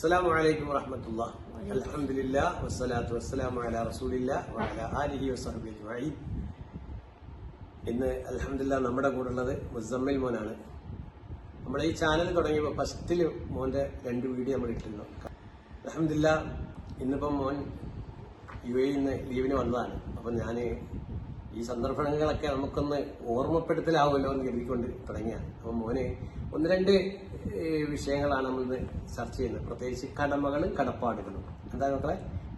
അസ്സലാമു അലൈക്കും വറഹമത്തുള്ള അലഹമില്ല വസ്സലാത്തു വസ്സലാമു അല റസൂലില്ല വഅല ആലിഹി വസഹബി അജ്മഈൻ. ഇന്ന് അലഹമില്ല നമ്മുടെ കൂടെ ഉള്ളത് മുസമ്മിൽ മോനാണ്. നമ്മൾ ഈ ചാനൽ തുടങ്ങിയപ്പോൾ ഫസ്റ്റിൽ മോന്റെ രണ്ട് വീഡിയോ നമ്മൾ ഇട്ടിരുന്നു. അലഹമില്ല ഇന്നിപ്പം മോൻ യു എയിൽ നിന്ന് ലീവിന് വന്നതാണ്. അപ്പം ഞാൻ ഈ സന്ദർഭങ്ങളൊക്കെ നമുക്കൊന്ന് ഓർമ്മപ്പെടുത്തലാവുമല്ലോ എന്ന് കരുതിക്കൊണ്ട് തുടങ്ങിയാണ് അപ്പം മോന് ഒന്ന് രണ്ട് വിഷയങ്ങളാണ് നമ്മൾ ഇന്ന് ചർച്ച ചെയ്യുന്നത്. പ്രത്യേകിച്ച് കടമകളും കടപ്പാടുകളും. എന്താ മക്കളെ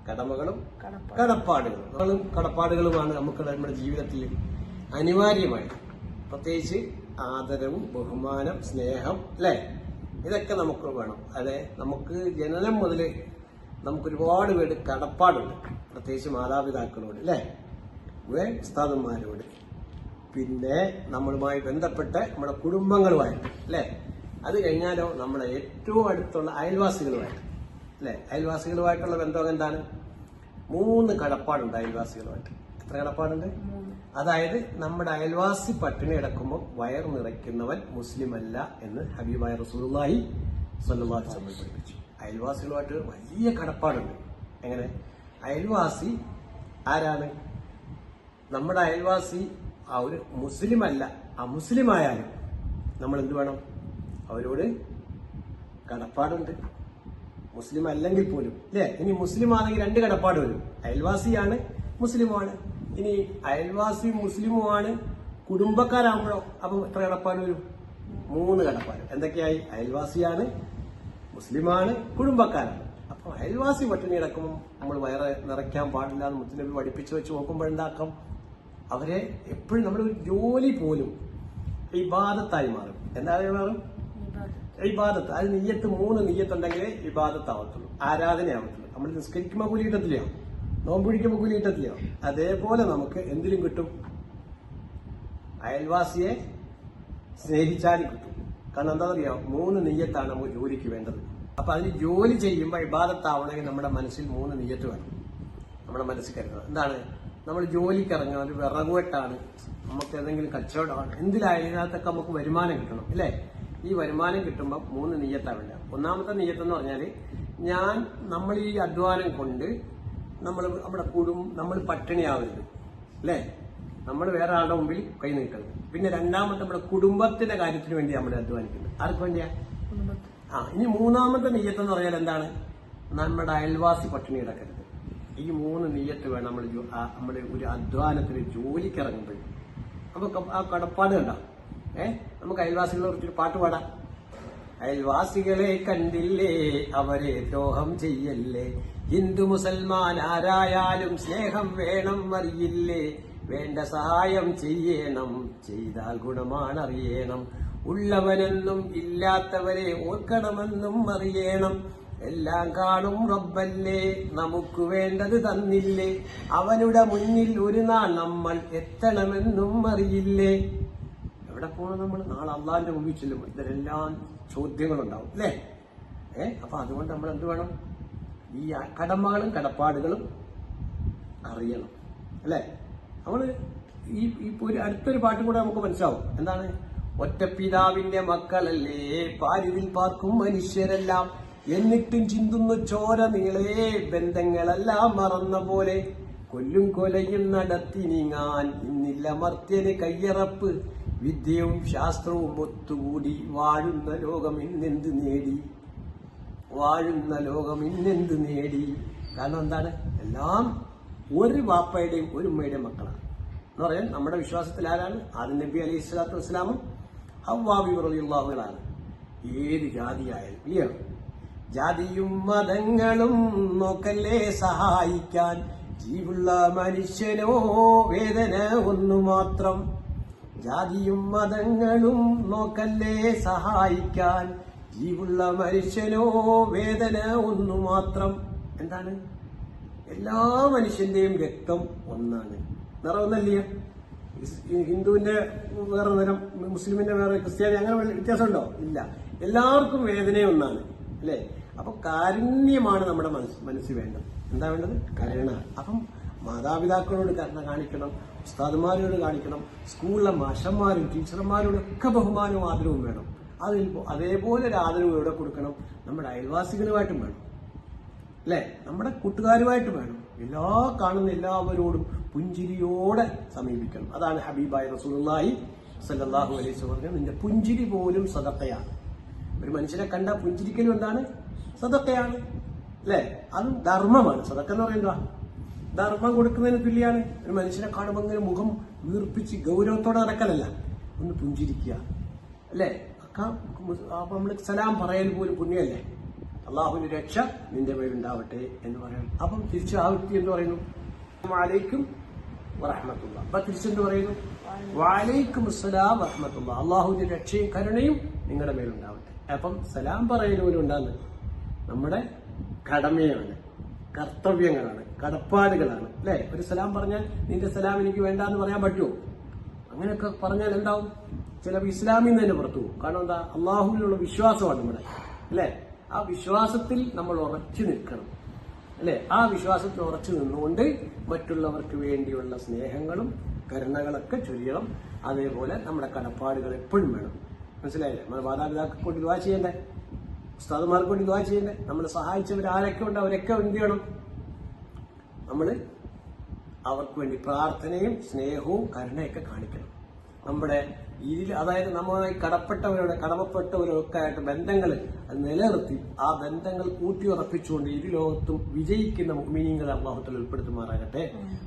കടമകളും കടപ്പാടുകളും. കടമകളും കടപ്പാടുകളുമാണ് നമുക്ക് നമ്മുടെ ജീവിതത്തിൽ അനിവാര്യമായത്. പ്രത്യേകിച്ച് ആദരവും ബഹുമാനം സ്നേഹം അല്ലേ? ഇതൊക്കെ നമുക്ക് വേണം. അതെ നമുക്ക് ജനനം മുതൽ നമുക്ക് ഒരുപാട് പേര് കടപ്പാടുണ്ട്. പ്രത്യേകിച്ച് മാതാപിതാക്കളോട് അല്ലേ? ഉസ്താദന്മാരോട്. പിന്നെ നമ്മളുമായി ബന്ധപ്പെട്ട് നമ്മുടെ കുടുംബങ്ങളുമായിട്ട് അല്ലേ? അത് കഴിഞ്ഞാലോ നമ്മുടെ ഏറ്റവും അടുത്തുള്ള അയൽവാസികളുമായിട്ട് അല്ലേ? അയൽവാസികളുമായിട്ടുള്ള ബന്ധം എന്താണ്? മൂന്ന് കടപ്പാടുണ്ട് അയൽവാസികളുമായിട്ട്. എത്ര കടപ്പാടുണ്ട്? അതായത് നമ്മുടെ അയൽവാസി പട്ടിണി കിടക്കുമ്പോൾ വയർ നിറയ്ക്കുന്നവൻ മുസ്ലിം അല്ല എന്ന് ഹബീബായ റസൂലുള്ളാഹി സ്വല്ലല്ലാഹു അലൈഹി വസല്ലം പഠിപ്പിച്ചു. അയൽവാസികളുമായിട്ട് വലിയ കടപ്പാടുണ്ട്. എങ്ങനെ? അയൽവാസി ആരാണ്? നമ്മുടെ അയൽവാസി ആ ഒരു മുസ്ലിം അല്ല അമുസ്ലിം ആയാലും നമ്മൾ എന്ത് വേണം? അവരോട് കടപ്പാടുണ്ട്. മുസ്ലിം അല്ലെങ്കിൽ പോലും അല്ലേ? ഇനി മുസ്ലിം ആണെങ്കിൽ രണ്ട് കടപ്പാട് വരും. അയൽവാസിയാണ് മുസ്ലിമാണ്. ഇനി അയൽവാസി മുസ്ലിമുമാണ് കുടുംബക്കാരാകുമ്പോഴോ അപ്പം എത്ര കടപ്പാട് വരും? മൂന്ന് കടപ്പാട്. എന്തൊക്കെയായി? അയൽവാസിയാണ് മുസ്ലിമാണ് കുടുംബക്കാരാണ്. അപ്പൊ അയൽവാസി പട്ടിണി കിടക്കുമ്പോൾ നമ്മൾ വയറ് നിറയ്ക്കാൻ പാടില്ല മുസ്ലിം പഠിപ്പിച്ചു വെച്ച് നോക്കുമ്പോൾ എന്താക്കാം? അവരെ എപ്പോഴും നമ്മുടെ ഒരു ജോലി പോലും ഇബാദത്തായി മാറും. എന്തായി മാറും? ഇബാദത്ത്. അത് നെയ്യത്ത് മൂന്ന് നെയ്യത്തുണ്ടെങ്കിലേ ഇബാദത്താവത്തുള്ളൂ. ആരാധനയാവത്തുള്ളൂ. നമ്മൾ നിസ്കരിക്കുമ്പോൾ കൂലി കിട്ടത്തില്ലയോ? നോമ്പ് പിടിക്കുമ്പോൾ കൂലി കിട്ടത്തില്ലയോ? അതേപോലെ നമുക്ക് എന്തിലും കിട്ടും? അയൽവാസിയെ സ്നേഹിച്ചാലും കിട്ടും. കാരണം എന്താ പറയുക മൂന്ന് നെയ്യത്താണ് നമുക്ക് ജോലിക്ക് വേണ്ടത്. അപ്പൊ അതിന് ജോലി ചെയ്യുമ്പോൾ ഇബാദത്താവണമെങ്കിൽ നമ്മുടെ മനസ്സിൽ മൂന്ന് നെയ്യത്ത് വേണം. നമ്മുടെ മനസ്സിൽ കരുതുന്നത് എന്താണ്? നമ്മൾ ജോലിക്ക് ഇറങ്ങണം ഒരു വിറകുവെട്ടാണ് നമുക്ക് ഏതെങ്കിലും കച്ചവടമാണ് എന്തിലായാലും ഇതിനകത്തൊക്കെ നമുക്ക് വരുമാനം കിട്ടണം അല്ലേ? ഈ വരുമാനം കിട്ടുമ്പോൾ മൂന്ന് നീയത്താവില്ല ഒന്നാമത്തെ നീയത്ത് എന്ന് പറഞ്ഞാൽ ഞാൻ നമ്മൾ ഈ അധ്വാനം കൊണ്ട് നമ്മൾ നമ്മുടെ കൂടും നമ്മൾ പട്ടിണിയാവരുത് അല്ലേ? നമ്മൾ വേറെ ആളുടെ മുമ്പിൽ കൈ നീട്ടരുത്. പിന്നെ രണ്ടാമത്തെ നമ്മുടെ കുടുംബത്തിന്റെ കാര്യത്തിന് വേണ്ടി നമ്മൾ അധ്വാനിക്കുന്നത്. ആർക്ക് വേണ്ടിയാ? ആ ഇനി മൂന്നാമത്തെ നെയ്യത്ത് എന്ന് പറഞ്ഞാൽ എന്താണ്? നമ്മുടെ അയൽവാസി പട്ടിണി കിടക്കരുത്. ഈ മൂന്ന് നീയത്ത് വേണം നമ്മൾ നമ്മൾ ഒരു അധ്വാനത്തിന് ജോലിക്ക് ഇറങ്ങുമ്പോൾ നമുക്ക് ആ കടപ്പാട് കണ്ട. ഏ? നമുക്ക് അയൽവാസികളെ കുറിച്ചൊരു പാട്ട് പാടാം. അയൽവാസികളെ കണ്ടില്ലേ അവരെ ദ്രോഹം ചെയ്യല്ലേ. ഹിന്ദു മുസൽമാൻ ആരായാലും സ്നേഹം വേണം അറിയില്ലേ. വേണ്ട സഹായം ചെയ്യണം ചെയ്താൽ ഗുണമാണ് ഗുണമാണറിയണം. ഉള്ളവനെന്നും ഇല്ലാത്തവരെ ഓർക്കണമെന്നും അറിയണം. എല്ലാം കാണും റബ്ബല്ലേ നമുക്ക് വേണ്ടത് തന്നില്ലേ. അവനുടെ മുന്നിൽ ഒരു നാൾ നമ്മൾ എത്തണമെന്നും അറിയില്ലേ. എവിടെ പോകണം നമ്മൾ? നാളെ അള്ളാന്റെ മുമ്പിൽ ചെല്ലും ഇതിലെല്ലാം ചോദ്യങ്ങളുണ്ടാവും അല്ലേ? ഏ അപ്പൊ അതുകൊണ്ട് നമ്മൾ എന്ത് വേണം? ഈ കടമകളും കടപ്പാടുകളും അറിയണം അല്ലേ? നമ്മൾ ഈ ഇപ്പൊ ഒരു അടുത്തൊരു പാട്ടും കൂടെ നമുക്ക് മനസ്സിലാവും. എന്താണ്? ഒറ്റപ്പിതാവിന്റെ മക്കളല്ലേ പാരിതിൽ പാർക്കും മനുഷ്യരെല്ലാം. എന്നിട്ടും ചിന്തുന്നു ചോര നീളേ ബന്ധങ്ങളെല്ലാം മറന്ന പോലെ കൊല്ലും കൊലയും നടത്തി നീങ്ങാൻ ഇന്നില്ല മർത്യന് കയ്യറപ്പ്. വിദ്യയും ശാസ്ത്രവും ഒത്തുകൂടി വാഴുന്ന ലോകം ഇന്നെന്ത് നേടി? വാഴുന്ന ലോകം ഇന്നെന്ത് നേടി? കാരണം എന്താണ്? എല്ലാം ഒരു വാപ്പയുടെയും ഒരു ഉമ്മയുടെയും മക്കളാണ്. എന്ന് പറയാൻ നമ്മുടെ വിശ്വാസത്തിൽ ആരാണ്? ആദ്യ നബി അലൈഹി സ്വലാത്തു വസ്സലാമും ഹവാബി റളിയല്ലാഹുകളാണ് ഏത് ജാതിയായാലും ഇല്ലയോ? ജാതിയും മതങ്ങളും നോക്കല്ലേ സഹായിക്കാൻ? ജീവുള്ള മനുഷ്യനോ വേദന ഒന്നു മാത്രം. ജാതിയും മതങ്ങളും നോക്കല്ലേ സഹായിക്കാൻ? ജീവുള്ള മനുഷ്യനോ വേദന ഒന്നു മാത്രം. എന്താണ്? എല്ലാ മനുഷ്യന്റെയും രക്തം ഒന്നാണ്. നിറവെന്നല്ലേ ഹിന്ദുവിന്റെ വേറെ നിറം മുസ്ലിമിന്റെ വേറെ ക്രിസ്ത്യാനി അങ്ങനെ വ്യത്യാസമുണ്ടോ? ഇല്ല. എല്ലാവർക്കും വേദന ഒന്നാണ് അല്ലേ? അപ്പൊ കാരുണ്യമാണ് നമ്മുടെ മനസ്സ് മനസ്സിൽ വേണ്ടത്. എന്താ വേണ്ടത്? കരുണ. അപ്പം മാതാപിതാക്കളോട് കരുണ കാണിക്കണം ഉസ്താദുമാരോട് കാണിക്കണം സ്കൂളിലെ മാഷന്മാരും ടീച്ചർമാരോടൊക്കെ ബഹുമാനവും ആദരവും വേണം. അതിൽ അതേപോലെ ഒരു ആദരവ് എവിടെ കൊടുക്കണം. നമ്മുടെ അയൽവാസികളുമായിട്ടും വേണം. അല്ലേ? നമ്മുടെ കൂട്ടുകാരുമായിട്ട് വേണം. എല്ലാ കാണുന്ന എല്ലാവരോടും പുഞ്ചിരിയോടെ സമീപിക്കണം. അതാണ് ഹബീബായ റസൂലുള്ളാഹി സല്ലല്ലാഹു അലൈഹി വസല്ലം നിന്റെ പുഞ്ചിരി പോലും സദക്കയാണ് ഒരു മനുഷ്യനെ കണ്ട പുഞ്ചിരിക്കലും എന്താണ്? സദക്കയാണ് അല്ലേ? അത് ധർമ്മമാണ്. സദക്ക എന്ന് പറയുന്നത് ധർമ്മം കൊടുക്കുന്നതിന് തുല്യാണ്. ഒരു മനുഷ്യനെ കാണുമ്പോൾ ഇങ്ങനെ മുഖം വീർപ്പിച്ച് ഗൗരവത്തോടെ നടക്കലല്ല. ഒന്ന് പുഞ്ചിരിക്കുക. അല്ലേ? അപ്പൊ നമ്മൾ സലാം പറയൽ പോലും പുണ്യമല്ലേ അള്ളാഹുവിന്റെ രക്ഷ നിന്റെ മേലുണ്ടാവട്ടെ എന്ന് പറയണം. അപ്പം തിരിച്ച് ആ വ്യക്തി എന്ന് പറയുന്നു? വാലൈക്കും വറഹമത്തുള്ള. അപ്പൊ തിരിച്ചെന്ത് പറയുന്നു? വാലൈക്കും അസ്സലാം വറഹമത്തുള്ള. അള്ളാഹുവിന്റെ രക്ഷയും കരുണയും നിങ്ങളുടെ മേലുണ്ടാവട്ടെ അപ്പം സലാം ഉണ്ടാകുന്നത് നമ്മുടെ കടമയാണ് കർത്തവ്യങ്ങളാണ് കടപ്പാടുകളാണ്. അല്ലെ? ഒരു സലാം പറഞ്ഞാൽ നിന്റെ സലാം എനിക്ക് വേണ്ട എന്ന് പറയാൻ പറ്റുമോ? അങ്ങനെയൊക്കെ പറഞ്ഞാൽ എന്താവും? ചില ഇസ്ലാമിൽ നിന്ന് തന്നെ പുറത്തു പോകും. കാരണം എന്താ? അള്ളാഹുവിലുള്ള വിശ്വാസമാണ് നമ്മുടെ അല്ലെ? ആ വിശ്വാസത്തിൽ നമ്മൾ ഉറച്ചു നിൽക്കണം. അല്ലെ? ആ വിശ്വാസത്തിൽ ഉറച്ചു നിന്നുകൊണ്ട് മറ്റുള്ളവർക്ക് വേണ്ടിയുള്ള സ്നേഹങ്ങളും കരുണകളൊക്കെ ചൊരിയണം. അതേപോലെ നമ്മുടെ കടപ്പാടുകൾ എപ്പോഴും വേണം. മനസ്സിലായില്ലേ? നമ്മുടെ മാതാപിതാക്കൾ കൊണ്ട് ദുവാ ചെയ്യണ്ടേ? ഉസ്താദുമാർക്ക് വേണ്ടി ദുവാ ചെയ്യണ്ടേ? നമ്മളെ സഹായിച്ചവർ ആരൊക്കെ ഉണ്ട്? അവരൊക്കെ എന്ത് ചെയ്യണം? നമ്മൾ അവർക്ക് വേണ്ടി പ്രാർത്ഥനയും സ്നേഹവും കരുണയൊക്കെ കാണിക്കണം. നമ്മുടെ ഇതിൽ അതായത് നമ്മളുമായി കടപ്പെട്ടവരോട് കടമപ്പെട്ടവരൊക്കെ ആയിട്ട് ബന്ധങ്ങൾ നിലനിർത്തി ആ ബന്ധങ്ങൾ ഊട്ടിയുറപ്പിച്ചുകൊണ്ട് ഇരു ലോകത്തും വിജയിക്കുന്ന മീനിങ്ങൾ അള്ളാഹുത്തിൽ ഉൾപ്പെടുത്തുമാറാകട്ടെ.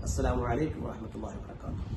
അസ്സാം അലൈക്കും വാഹമത്തല്ലാഹി വാബർക്കാത്തു